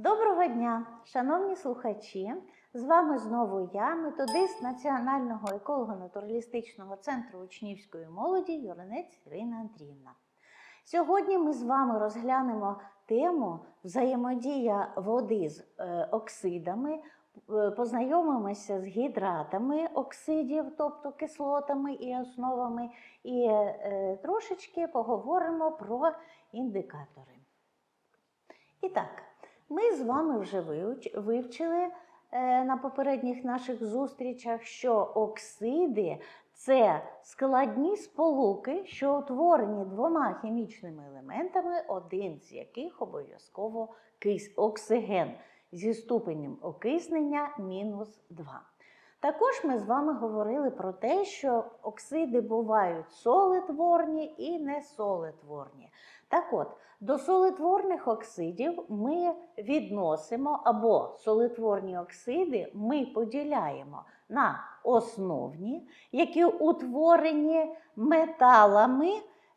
Доброго дня, шановні слухачі! З вами знову я, методист Національного еколого-натуралістичного центру учнівської молоді Юринець Ірина Андріївна. Сьогодні ми з вами розглянемо тему взаємодія води з е, оксидами, е, познайомимося з гідратами оксидів, тобто кислотами і основами, і е, трошечки поговоримо про індикатори. І так, ми з вами вже вивчили е, на попередніх наших зустрічах, що оксиди це складні сполуки, що утворені двома хімічними елементами, один з яких обов'язково оксиген зі ступенем окиснення мінус 2. Також ми з вами говорили про те, що оксиди бувають солитворні і несолитворні. Так от, до солитворних оксидів ми відносимо або солитворні оксиди ми поділяємо на основні, які утворені металами,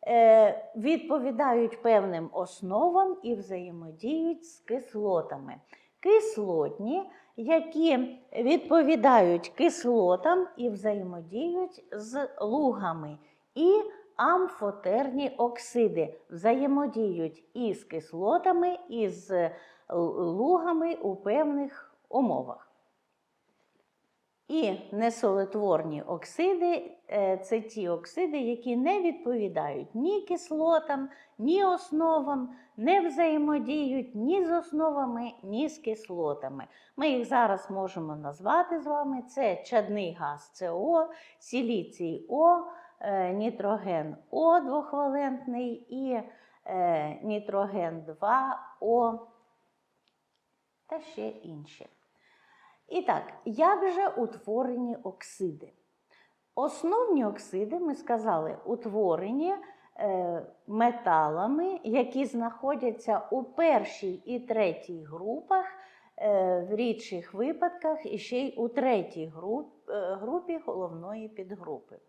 е, відповідають певним основам і взаємодіють з кислотами. Кислотні, які відповідають кислотам і взаємодіють з лугами. І амфотерні оксиди взаємодіють із кислотами, і з лугами у певних умовах. І несолитворні оксиди е, це ті оксиди, які не відповідають ні кислотам, ні основам, не взаємодіють ні з основами, ні з кислотами. Ми їх зараз можемо назвати з вами: це чадний газ СО, сіліцій О, е, нітроген О двохвалентний і е, нітроген 2О та ще інші. І так, як же утворені оксиди? Основні оксиди, ми сказали, утворені е, металами, які знаходяться у першій і третій групах, е, в рідших випадках і ще й у третій е, групі головної підгрупи.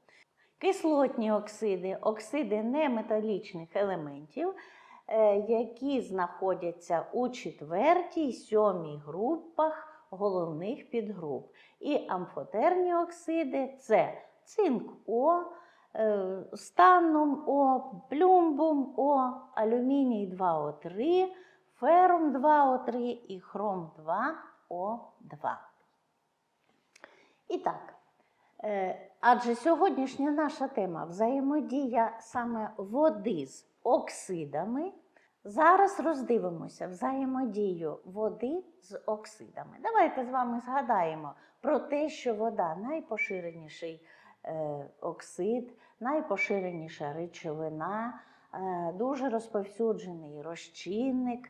Кислотні оксиди, оксиди неметалічних елементів, е, які знаходяться у четвертій, сьомій групах головних підгруп. І амфотерні оксиди це цинк О, е, станум О, плюмбум О, алюміній 2О3, ферум 2О3 і хром 2О2. І так, адже сьогоднішня наша тема взаємодія саме води з оксидами. Зараз роздивимося взаємодію води з оксидами. Давайте з вами згадаємо про те, що вода найпоширеніший е, оксид, найпоширеніша речовина, е, дуже розповсюджений розчинник.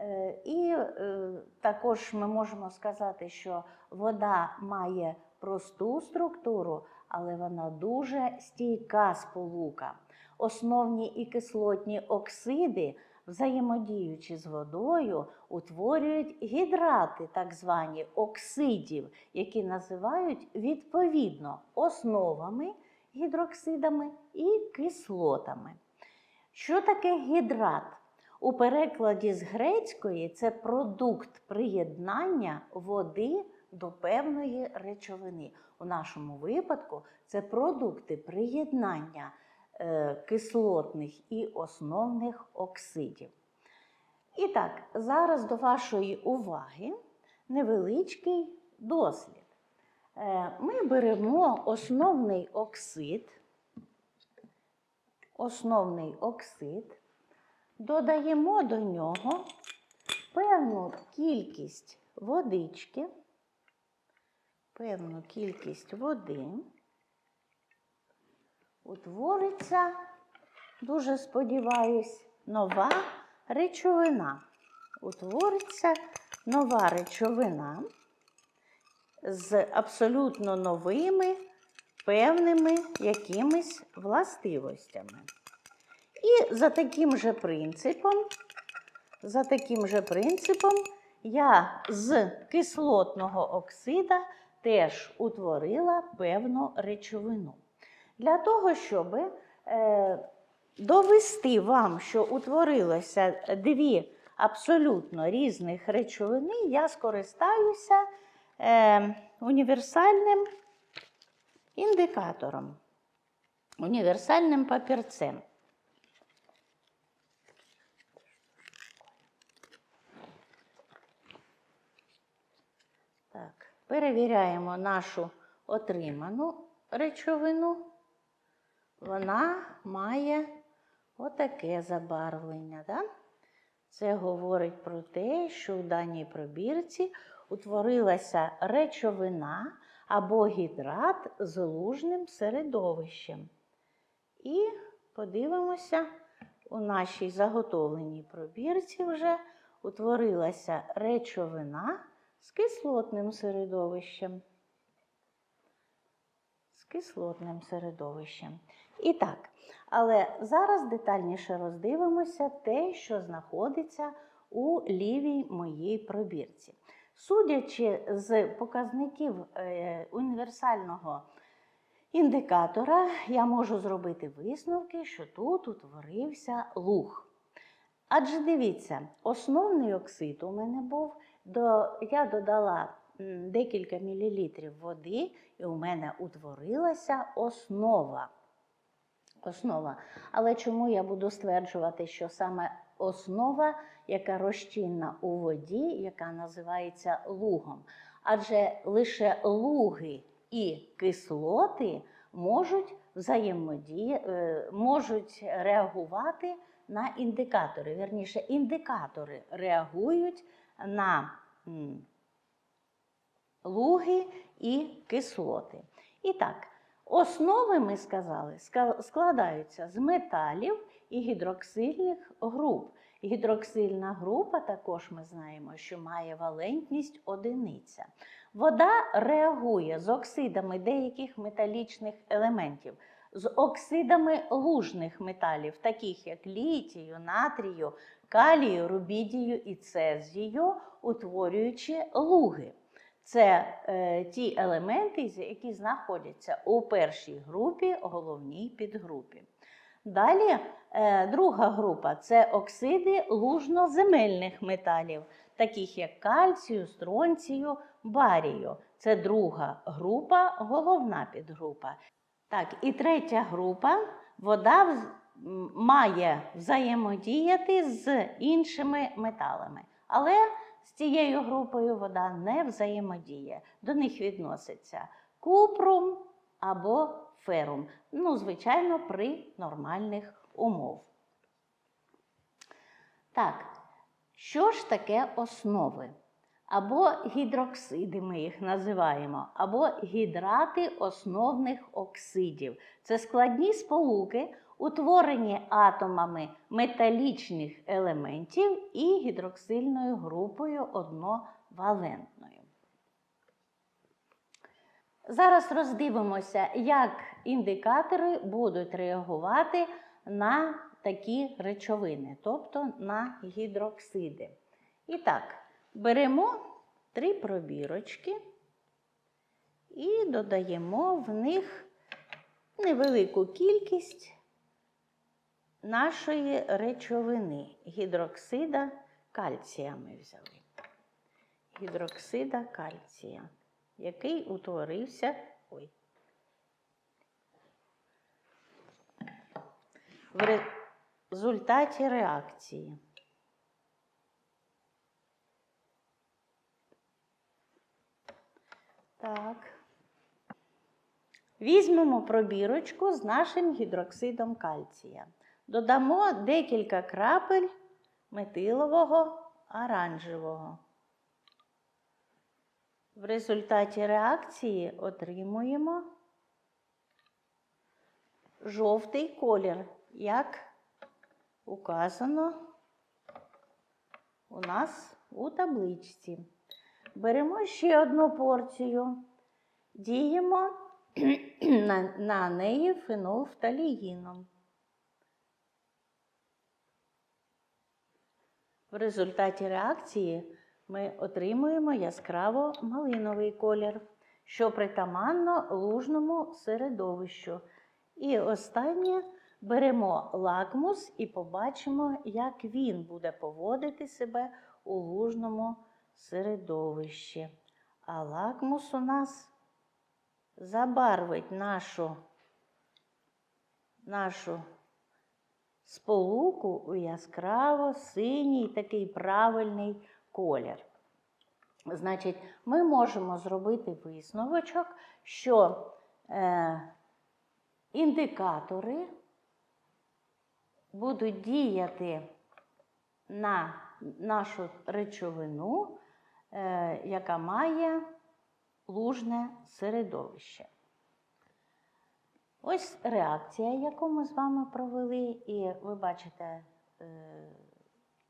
Е, і е, також ми можемо сказати, що вода має просту структуру, але вона дуже стійка сполука. Основні і кислотні оксиди взаємодіючи з водою, утворюють гідрати, так звані оксидів, які називають відповідно основами гідроксидами і кислотами. Що таке гідрат? У перекладі з грецької це продукт приєднання води до певної речовини. У нашому випадку це продукти приєднання е, кислотних і основних оксидів. І так, зараз до вашої уваги невеличкий дослід. Е, Ми беремо основний оксид, основний оксид, додаємо до нього певну кількість водички, певну кількість води утвориться, дуже сподіваюсь, нова речовина. Утвориться нова речовина з абсолютно новими певними якимись властивостями. І за таким же принципом, за таким же принципом, я з кислотного оксида теж утворила певну речовину. Для того, щоб е, довести вам, що утворилося дві абсолютно різних речовини, я скористаюся е, універсальним індикатором, універсальним папірцем. Так, перевіряємо нашу отриману речовину. Вона має отаке забарвлення. Да? Це говорить про те, що в даній пробірці утворилася речовина або гідрат з лужним середовищем. І подивимося, у нашій заготовленій пробірці вже утворилася речовина з кислотним середовищем. З кислотним середовищем. І так, але зараз детальніше роздивимося те, що знаходиться у лівій моїй пробірці. Судячи з показників е, універсального індикатора, я можу зробити висновки, що тут утворився луг. Адже дивіться, основний оксид у мене був, до, я додала декілька мілілітрів води, і у мене утворилася основа. Основа. Але чому я буду стверджувати, що саме основа, яка розчинна у воді, яка називається лугом? Адже лише луги і кислоти можуть взаємодії, е, можуть реагувати на індикатори. Вірніше, індикатори реагують на луги і кислоти. І так, основи, ми сказали, складаються з металів і гідроксильних груп. Гідроксильна група також ми знаємо, що має валентність одиниця. Вода реагує з оксидами деяких металічних елементів, з оксидами лужних металів, таких як літію, натрію, калію, рубідію і цезію, утворюючи луги. Це е, ті елементи, які знаходяться у першій групі, головній підгрупі. Далі е, друга група це оксиди лужноземельних металів, таких як кальцію, стронцію, барію. Це друга група, головна підгрупа. Так, і третя група вода має взаємодіяти з іншими металами. Але з цією групою вода не взаємодіє. До них відноситься купрум або ферум. Ну, звичайно, при нормальних умов. Так, що ж таке основи? Або гідроксиди ми їх називаємо, або гідрати основних оксидів. Це складні сполуки, утворені атомами металічних елементів і гідроксильною групою одновалентною. Зараз роздивимося, як індикатори будуть реагувати на такі речовини, тобто на гідроксиди. І так, беремо три пробірочки і додаємо в них невелику кількість нашої речовини гідроксида кальція ми взяли. Гідроксида кальція, який утворився. Ой. В результаті реакції. Так. Візьмемо пробірочку з нашим гідроксидом кальція. Додамо декілька крапель метилового оранжевого. В результаті реакції отримуємо жовтий колір, як указано у нас у табличці. Беремо ще одну порцію, діємо на, неї фенолфталіїном. В результаті реакції ми отримуємо яскраво малиновий колір, що притаманно лужному середовищу. І останнє беремо лакмус і побачимо, як він буде поводити себе у лужному середовищі. А лакмус у нас забарвить нашу, нашу сполуку у яскраво синій такий правильний колір. Значить, ми можемо зробити висновочок, що е, індикатори будуть діяти на нашу речовину, е, яка має лужне середовище. Ось реакція, яку ми з вами провели, і ви бачите е,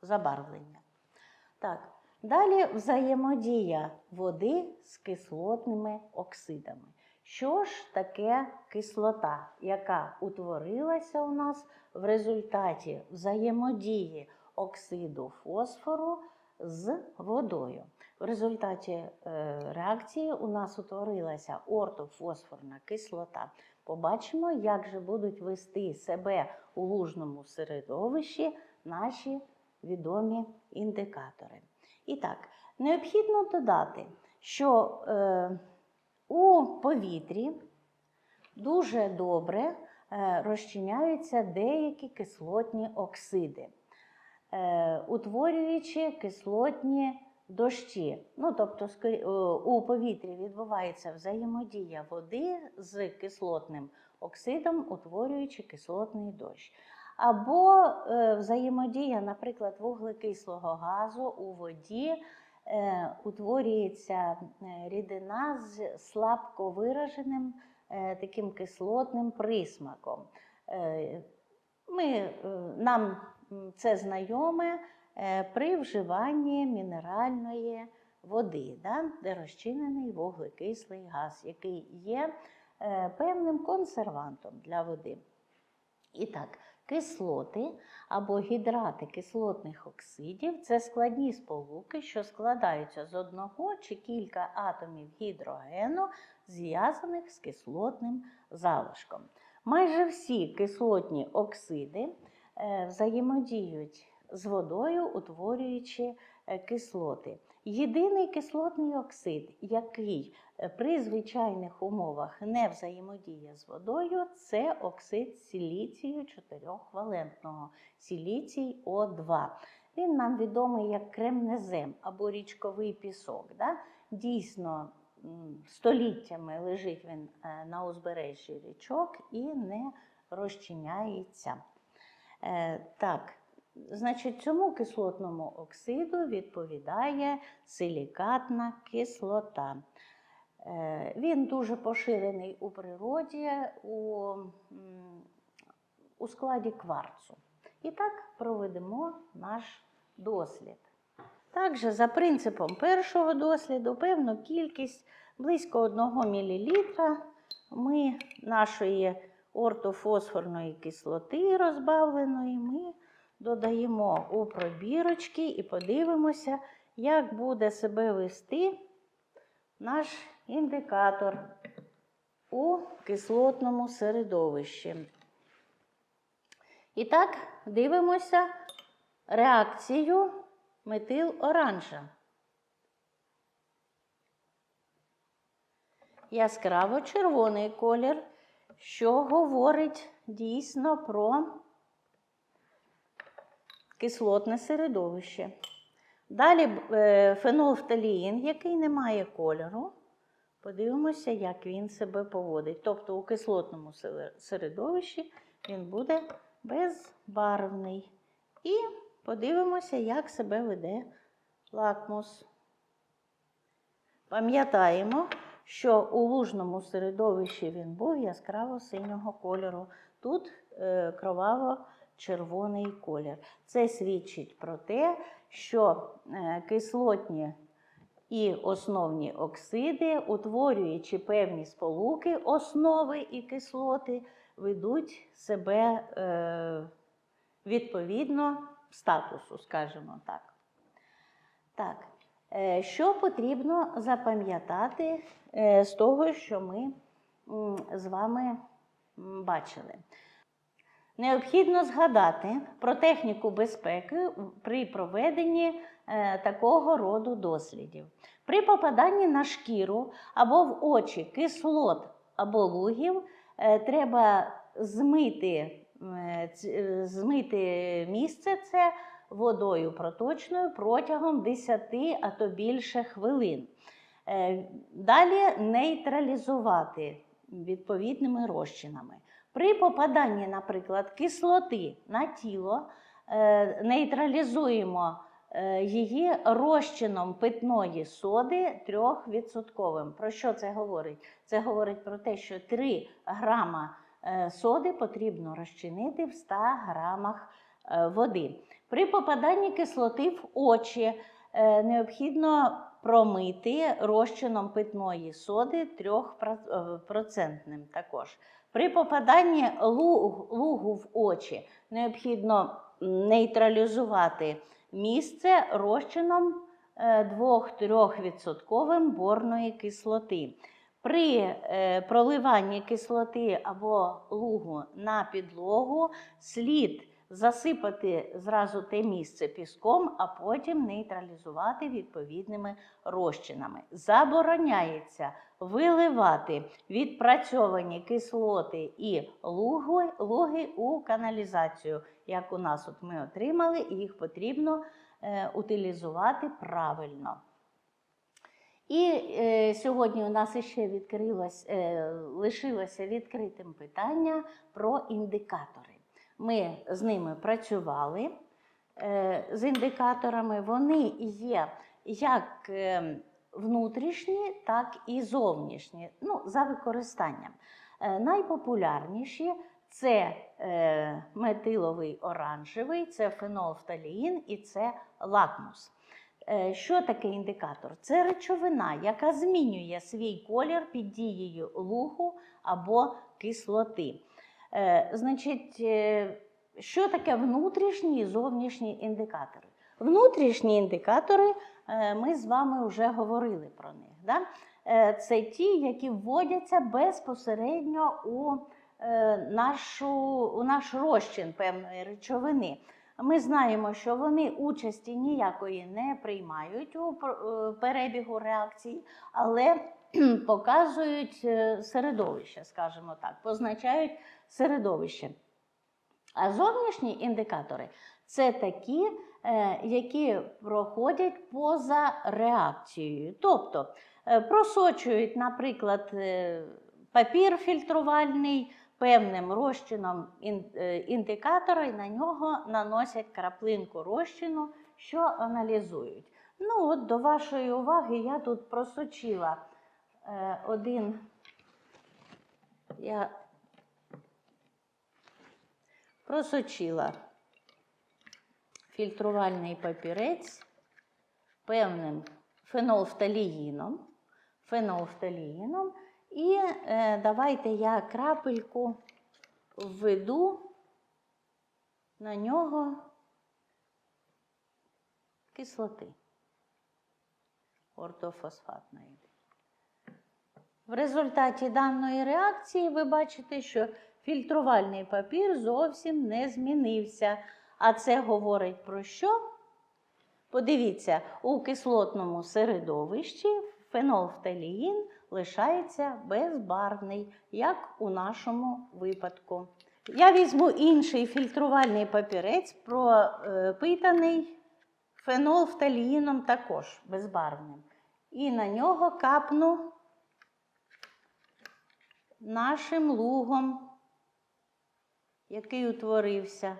забарвлення. Так, далі взаємодія води з кислотними оксидами. Що ж таке кислота, яка утворилася у нас в результаті взаємодії оксиду фосфору з водою? В результаті е, реакції у нас утворилася ортофосфорна кислота. Побачимо, як же будуть вести себе у лужному середовищі наші відомі індикатори. І так, необхідно додати, що е, у повітрі дуже добре е, розчиняються деякі кислотні оксиди, е, утворюючи кислотні дощі. Ну, тобто е, у повітрі відбувається взаємодія води з кислотним оксидом, утворюючи кислотний дощ. Або е, взаємодія, наприклад, вуглекислого газу у воді е, утворюється рідина з слабко вираженим таким кислотним присмаком. Ми, нам це знайоме при вживанні мінеральної води, да, де розчинений вуглекислий газ, який є е, певним консервантом для води. І так, кислоти або гідрати кислотних оксидів це складні сполуки, що складаються з одного чи кілька атомів гідрогену, зв'язаних з кислотним залишком. Майже всі кислотні оксиди е, взаємодіють з водою, утворюючи е, кислоти. Єдиний кислотний оксид, який е, при звичайних умовах не взаємодіє з водою, це оксид силіцію 4-валентного силіцій О2. Він нам відомий як кремнезем або річковий пісок. Да? Дійсно, століттями лежить він е, на узбережжі річок і не розчиняється. Так, значить, цьому кислотному оксиду відповідає силікатна кислота. Е, Він дуже поширений у природі у, у складі кварцу. І так проведемо наш дослід. Також за принципом першого досліду певну кількість близько 1 мл ми нашої ортофосфорної кислоти розбавленої ми додаємо у пробірочки і подивимося, як буде себе вести наш індикатор у кислотному середовищі. І так, дивимося реакцію метил оранжа. Яскраво червоний колір, що говорить дійсно про кислотне середовище. Далі е, фенолфталіїн, який не має кольору. Подивимося, як він себе поводить. Тобто у кислотному середовищі він буде безбарвний. І подивимося, як себе веде лакмус. Пам'ятаємо, що у лужному середовищі він був яскраво синього кольору. Тут е, кроваво-червоний колір. Це свідчить про те, що е, кислотні і основні оксиди, утворюючи певні сполуки, основи і кислоти, ведуть себе е, відповідно статусу, скажімо так. Так, е, що потрібно запам'ятати з того, що ми з вами бачили? Необхідно згадати про техніку безпеки при проведенні е, такого роду дослідів. При попаданні на шкіру або в очі кислот або лугів е, треба змити, е, змити місце це водою проточною протягом 10, а то більше хвилин. Далі нейтралізувати відповідними розчинами. При попаданні, наприклад, кислоти на тіло е, нейтралізуємо е, її розчином питної соди 3%. Про що це говорить? Це говорить про те, що 3 грама е, соди потрібно розчинити в 100 грамах води. При попаданні кислоти в очі необхідно промити розчином питної соди 3% також. При попаданні лугу в очі необхідно нейтралізувати місце розчином е, 2-3% борної кислоти. При е, проливанні кислоти або лугу на підлогу слід засипати зразу те місце піском, а потім нейтралізувати відповідними розчинами. Забороняється виливати відпрацьовані кислоти і луги, луги у каналізацію, як у нас от ми отримали, і їх потрібно е, утилізувати правильно. І е, сьогодні у нас ще е, лишилося відкритим питання про індикатори. Ми з ними працювали е, з індикаторами. Вони є як е, внутрішні, так і зовнішні, ну, за використанням. Е, найпопулярніші це метиловий оранжевий, це фенолфталіїн і це лакмус. Що таке індикатор? Це речовина, яка змінює свій колір під дією лугу або кислоти. Е, Значить, е, що таке внутрішні і зовнішні індикатори? Внутрішні індикатори е, ми з вами вже говорили про них. Да? Це ті, які вводяться безпосередньо у, нашу, у наш розчин певної речовини. Ми знаємо, що вони участі ніякої не приймають у перебігу реакцій, але показують е, середовище, скажімо так, позначають середовище. А зовнішні індикатори це такі, е, які проходять поза реакцією. Тобто е, просочують, наприклад, папір фільтрувальний певним розчином ін- індикатора і на нього наносять краплинку розчину, що аналізують. Ну, от до вашої уваги я тут просочила один. Я просочила фільтрувальний папірець певним фенолфталіїном, фенолфталіїном і е, давайте я крапельку введу на нього кислоти ортофосфатної. В результаті даної реакції ви бачите, що фільтрувальний папір зовсім не змінився. А це говорить про що? Подивіться, у кислотному середовищі фенолфталіїн лишається безбарвний, як у нашому випадку. Я візьму інший фільтрувальний папірець, пропитаний фенолфталіїном також безбарвним. І на нього капну нашим лугом, який утворився.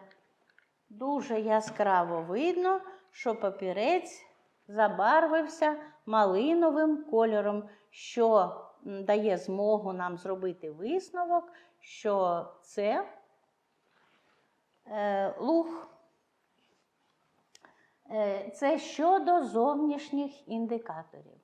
Дуже яскраво видно, що папірець забарвився малиновим кольором, що дає змогу нам зробити висновок, що це е, луг. Е, Це щодо зовнішніх індикаторів.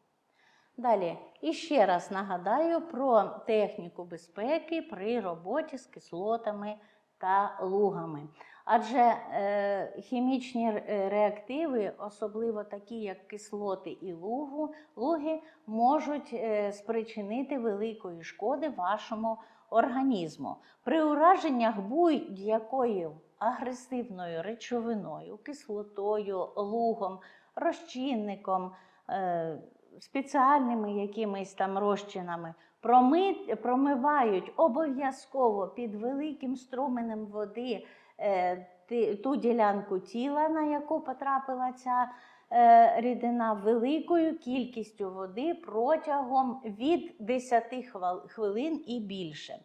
Далі, і ще раз нагадаю про техніку безпеки при роботі з кислотами та лугами. Адже е, хімічні реактиви, особливо такі, як кислоти і лугу, луги, можуть е, спричинити великої шкоди вашому організму. При ураженнях будь-якою агресивною речовиною, кислотою, лугом, розчинником, е, спеціальними якимись там розчинами, промивають обов'язково під великим струменем води е, ту ділянку тіла, на яку потрапила ця е, рідина, великою кількістю води протягом від 10 хвал- хвилин і більше.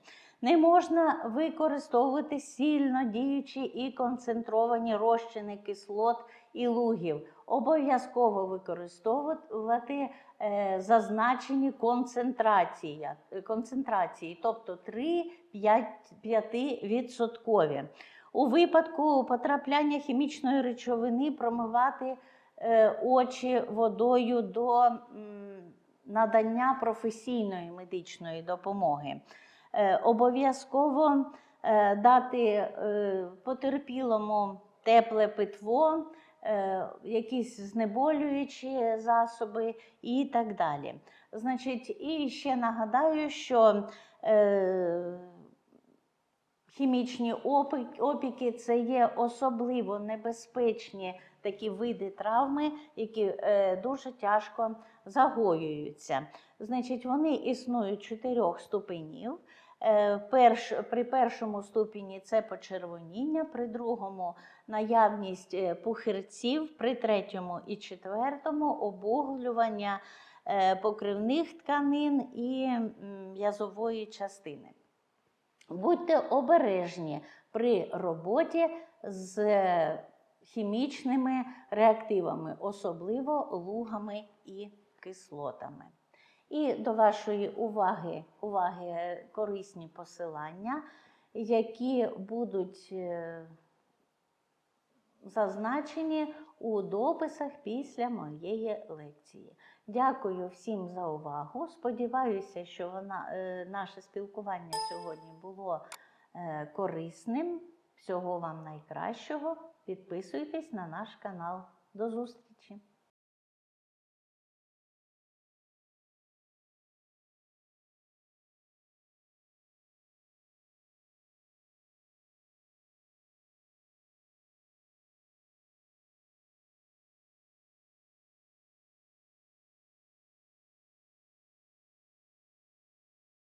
Не можна використовувати сильно діючі і концентровані розчини кислот і лугів. Обов'язково використовувати е, зазначені концентрації, концентрації, тобто 3-5 відсоткові. У випадку потрапляння хімічної речовини промивати е, очі водою до надання професійної медичної допомоги. Е, Обов'язково е, дати е, потерпілому тепле питво, е, якісь знеболюючі засоби і так далі. Значить, і ще нагадаю, що е, хімічні опіки це є особливо небезпечні такі види травми, які е, дуже тяжко загоюються. Значить, вони існують чотирьох ступенів. Е, Перш, при першому ступені це почервоніння, при другому наявність е, пухирців, при третьому і четвертому обуглювання е, покривних тканин і м'язової частини. Будьте обережні при роботі з хімічними реактивами, особливо лугами і кислотами. І до вашої уваги, уваги корисні посилання, які будуть е, зазначені у дописах після моєї лекції. Дякую всім за увагу. Сподіваюся, що вона, е, наше спілкування сьогодні було е, корисним. Всього вам найкращого. Підписуйтесь на наш канал. До зустрічі!